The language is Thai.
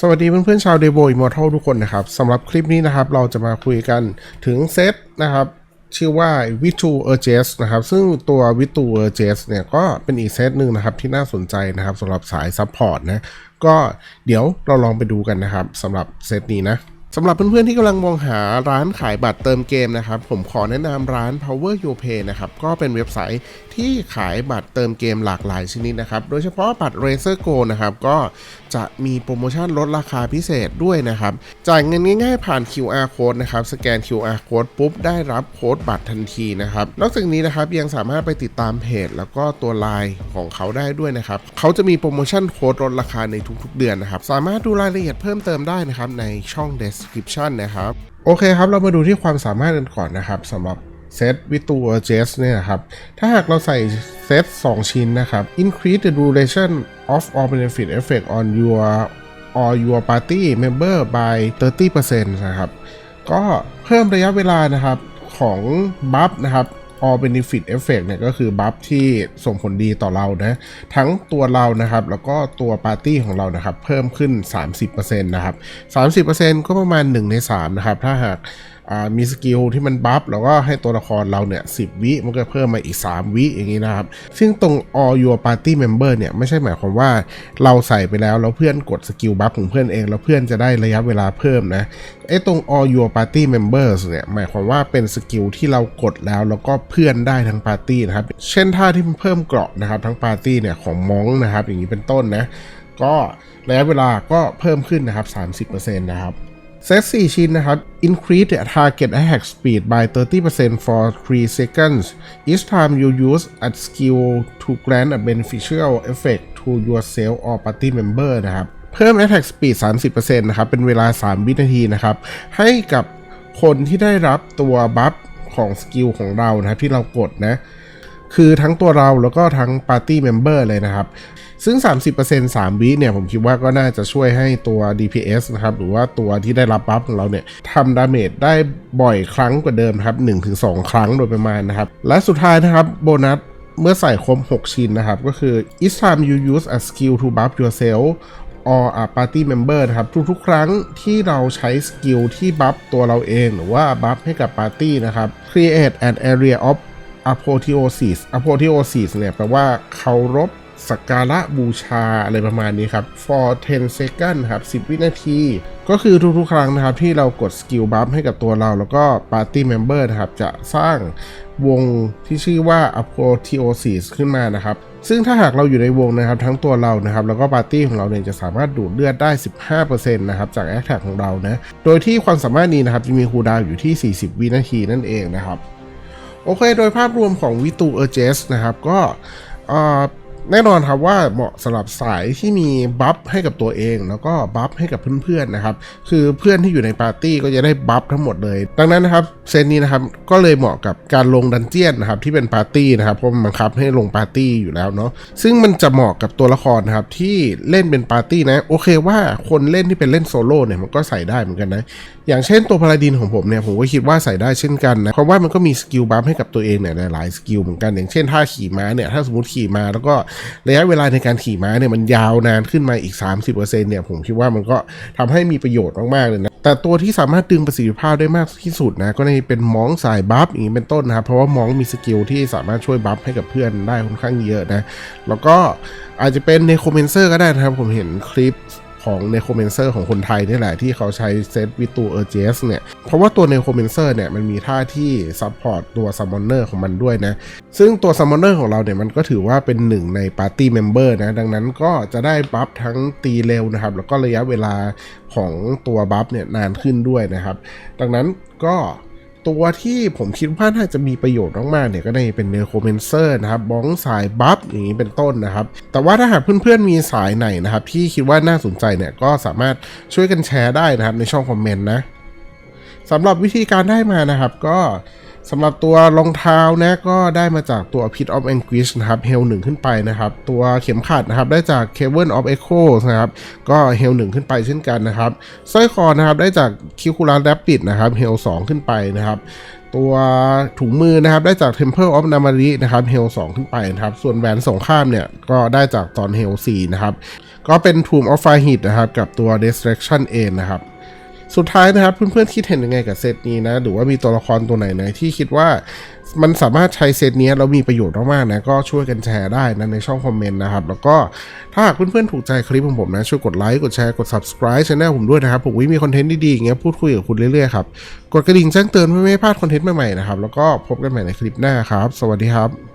สวัสดีเพื่อนๆชาว d e v o Immortal ทุกคนนะครับสำหรับคลิปนี้นะครับ เราจะมาคุยกันถึงเซตนะครับ ชื่อว่า v ิ t u u r g e s นะครับ ซึ่งตัว v ิ t u u r g e s เนี่ยก็เป็นอีกเซตหนึ่งนะครับ ที่น่าสนใจนะครับสำหรับสายซัพพอร์ตนะ ก็เดี๋ยวเราลองไปดูกันนะครับสำหรับเซตนี้นะ สำหรับเพื่อนๆที่กำลังมองหาร้านขายบัตรเติมเกมนะครับ ผมขอแนะนำร้าน Power Your Pay นะครับ ก็เป็นเว็บไซต์ที่ขายบัตรเติมเกมหลากหลายชนิดนะครับ โดยเฉพาะบัตร Razer Go นะครับ ก็จะมีโปรโมชั่นลดราคาพิเศษด้วยนะครับ จ่ายเงินง่ายๆผ่าน QR code นะครับ สแกน QR code ปุ๊บ ได้รับโค้ดบัตรทันทีนะครับ นอกจากนี้นะครับยังสามารถไปติดตามเพจ แล้วก็ตัวไลน์ของเขาได้ด้วยนะครับ เขาจะมีโปรโมชั่นโค้ดลดราคาในทุกๆ เดือนนะครับ สามารถดูรายละเอียดเพิ่มเติมได้นะครับในช่อง d e s description นะครับ โอเคครับ เรามาดูที่ความสามารถกันก่อนนะครับสำหรับเซตวิตูเจสเนี่ยครับ ถ้าหากเราใส่เซต2 ชิ้นนะครับ increase the duration of all benefit effect on your or your party member by 30%นะครับ ก็เพิ่มระยะเวลานะครับของบัฟนะครับ all benefit effect เนี่ยก็คือบัฟที่ส่งผลดีต่อเรานะทั้งตัวเรานะครับ แล้วก็ตัวปาร์ตี้ของเรานะครับ เพิ่มขึ้น 30%นะครับ 30%ก็ประมาณ 1 ใน3นะครับ ถ้าหาก มีสกิลที่มันบัฟแล้วก็ให้ตัวละครเราเนี่ย10วิมันก็เพิ่มมาอีก 3 วิอย่างนี้นะครับ ซึ่งตรง all your party member เนี่ยไม่ใช่หมายความว่าเราใส่ไปแล้วแล้วเพื่อนกดสกิลบัฟของเพื่อนเอง แล้วเพื่อนจะได้ระยะเวลาเพิ่มนะไอ้ตรง all your party members เนี่ยหมายความว่าเป็นสกิลที่เรากดแล้วแล้วก็เพื่อนได้ทั้งปาร์ตี้นะครับเช่นท่าที่มันเพิ่มเกราะนะครับทั้งปาร์ตี้เนี่ยของมองนะครับอย่างนี้เป็นต้นนะก็ระยะเวลาก็เพิ่มขึ้นนะครับ 30%นะครับ เซต4ชิ้นนะครับ increase the target attack speed by 30% for 3 seconds each time you use a skill to grant a beneficial effect to yourself or party member นะครับ เพิ่ม attack speed 30%นะครับ เป็นเวลา 3 วินาทีนะครับ ให้กับคนที่ได้รับตัวบัฟของสกิลของเรานะครับที่เรากดนะ คือทั้งตัวเราแล้วก็ทั้งปาร์ตี้เมมเบอร์เลยนะครับ ซึ่ง 30% 3 วิเนี่ย ผมคิดว่าก็น่าจะช่วยให้ตัว DPS นะครับ หรือว่าตัวที่ได้รับบัฟของเราเนี่ยทำดาเมจได้บ่อยครั้งกว่าเดิมครับ 1-2 ครั้งโดยประมาณนะครับ และสุดท้ายนะครับโบนัสเมื่อใส่ครบ 6 ชิ้นนะครับ ก็คือ each time you use a skill to buff yourself or a party member นะครับ ทุกๆ ครั้งที่เราใช้สกิลที่บัฟตัวเราเอง หรือว่าบัฟให้กับปาร์ตี้นะครับ create an area of apotheosis apotheosis เนี่ยแปลว่าเคารพสักการะบูชาอะไรประมาณนี้ครับ for 10 second ครับ 10 วินาที ก็คือทุกๆ ครั้งนะครับ ที่เรากดสกิลบัฟให้กับตัวเรา แล้วก็ปาร์ตี้เมมเบอร์นะครับ จะสร้างวงที่ชื่อว่า apotheosis ขึ้นมานะครับ ซึ่งถ้าหากเราอยู่ในวงนะครับ ทั้งตัวเรานะครับ แล้วก็ปาร์ตี้ของเราเนี่ยจะสามารถดูดเลือดได้ 15%นะครับ จากแอคแท็กของเรานะ โดยที่ความสามารถนี้นะครับ จะมีคูลดาวน์อยู่ที่ 40 วินาทีนั่นเองนะครับ โอเค โดยภาพรวมของวิตูเอเจสนะครับ ก็เอ่อ แน่นอนครับว่าเหมาะสำหรับสายที่มีบัฟให้กับตัวเอง แล้วก็บัฟให้กับเพื่อนๆนะครับคือเพื่อนที่อยู่ในปาร์ตี้ก็จะได้บัฟทั้งหมดเลย ดังนั้นนะครับเซตนี้นะครับก็เลยเหมาะกับการลงดันเจียนนะครับที่เป็นปาร์ตี้นะครับเพราะมันบังคับให้ลงปาร์ตี้อยู่แล้วเนาะซึ่งมันจะเหมาะกับตัวละครนะครับที่เล่นเป็นปาร์ตี้นะโอเคว่าคนเล่นที่เป็นเล่นโซโล่เนี่ยมันก็ใส่ได้เหมือนกันนะอย่างเช่นตัวพาราดินของผมเนี่ยผมก็คิดว่าใส่ได้เช่นกันนะเพราะว่ามันก็มีสกิลบัฟให้กับตัวเองเนี่ยหลายๆสกิลเหมือนกันอย่างเช่นท่าขี่ม้าเนี่ยถ้าสมมติขี่มาแล้วก็ระยะเวลาในการขี่ม้าเนี่ยมันยาวนานขึ้นมาอีก 30%เนี่ยผมคิดว่ามันก็ทำให้มีประโยชน์มากๆเลยนะแต่ตัวที่สามารถดึงประสิทธิภาพได้มากที่สุดนะก็ในเป็นมองสายบัฟอย่างนี้เป็นต้นนะครับเพราะว่ามองมีสกิลที่สามารถช่วยบัฟให้กับเพื่อนได้ค่อนข้างเยอะนะแล้วก็อาจจะเป็นในคอมเมนเซอร์ก็ได้นะครับผมเห็นคลิป ของในโคเมนเซอร์ของคนไทยนี่แหละที่เขาใช้เซตวิตูเออร์เจสเนี่ย เพราะว่าตัวในโคเมนเซอร์เนี่ยมันมีท่าที่ซัพพอร์ตตัวซัมมอนเนอร์ของมันด้วยนะ ซึ่งตัวซัมมอนเนอร์ของเราเนี่ยมันก็ถือว่าเป็นหนึ่งในปาร์ตี้เมมเบอร์นะ ดังนั้นก็จะได้บัฟทั้งตีเร็วนะครับ แล้วก็ระยะเวลาของตัวบัฟเนี่ยนานขึ้นด้วยนะครับ ดังนั้นก็ ตัวที่ผมคิดว่าน่าจะมีประโยชน์มากๆเนี่ยก็ได้เป็นเนโคเมนเซอร์นะครับบ้องสายบัฟอย่างนี้เป็นต้นนะครับ แต่ว่าถ้าหากเพื่อนๆมีสายไหนนะครับ ที่คิดว่าน่าสนใจเนี่ยก็สามารถช่วยกันแชร์ได้นะครับในช่องคอมเมนต์นะสำหรับวิธีการได้มานะครับก็ สำหรับตัวรองเท้านะก็ได้มาจากตัว Pit of Anguish นะครับเฮลหนึ่งขึ้นไปนะครับ ตัวเข็มขัดนะครับได้จาก Cavern of Echo นะครับ ก็เฮลหนึ่งขึ้นไปเช่นกันนะครับสร้อยคอนะครับได้จาก k i k u r a Rapid นะครับเฮลสองขึ้นไปนะครับ ตัวถุงมือนะครับได้จาก Temple of Namari นะครับเฮล2ขึ้นไปนะครับ ส่วนแหวนสองข้ามเนี่ยก็ได้จากตอนเฮล4นะครับ ก็เป็น Tomb of Fire Hit นะครับกับตัว Destruction A นะครับ สุดท้ายนะครับ เพื่อนๆคิดเห็นยังไงกับเซตนี้นะ หรือว่ามีตัวละครตัวไหนไหนที่คิดว่ามันสามารถใช้เซตนี้แล้วมีประโยชน์มากๆนะ ก็ช่วยกันแชร์ได้นะในช่องคอมเมนต์นะครับ แล้วก็ถ้าหากเพื่อนๆถูกใจคลิปของผมนะ ช่วยกดไลค์กดแชร์กด subscribe ช่องผมด้วยนะครับ ผมวิมีคอนเทนต์ดีๆอย่างเงี้ยพูดคุยกับคุณเรื่อยๆครับกดกระดิ่งแจ้งเตือนเพื่อไม่ให้พลาดคอนเทนต์ใหม่ๆนะครับแล้วก็พบกันใหม่ในคลิปหน้าครับ สวัสดีครับ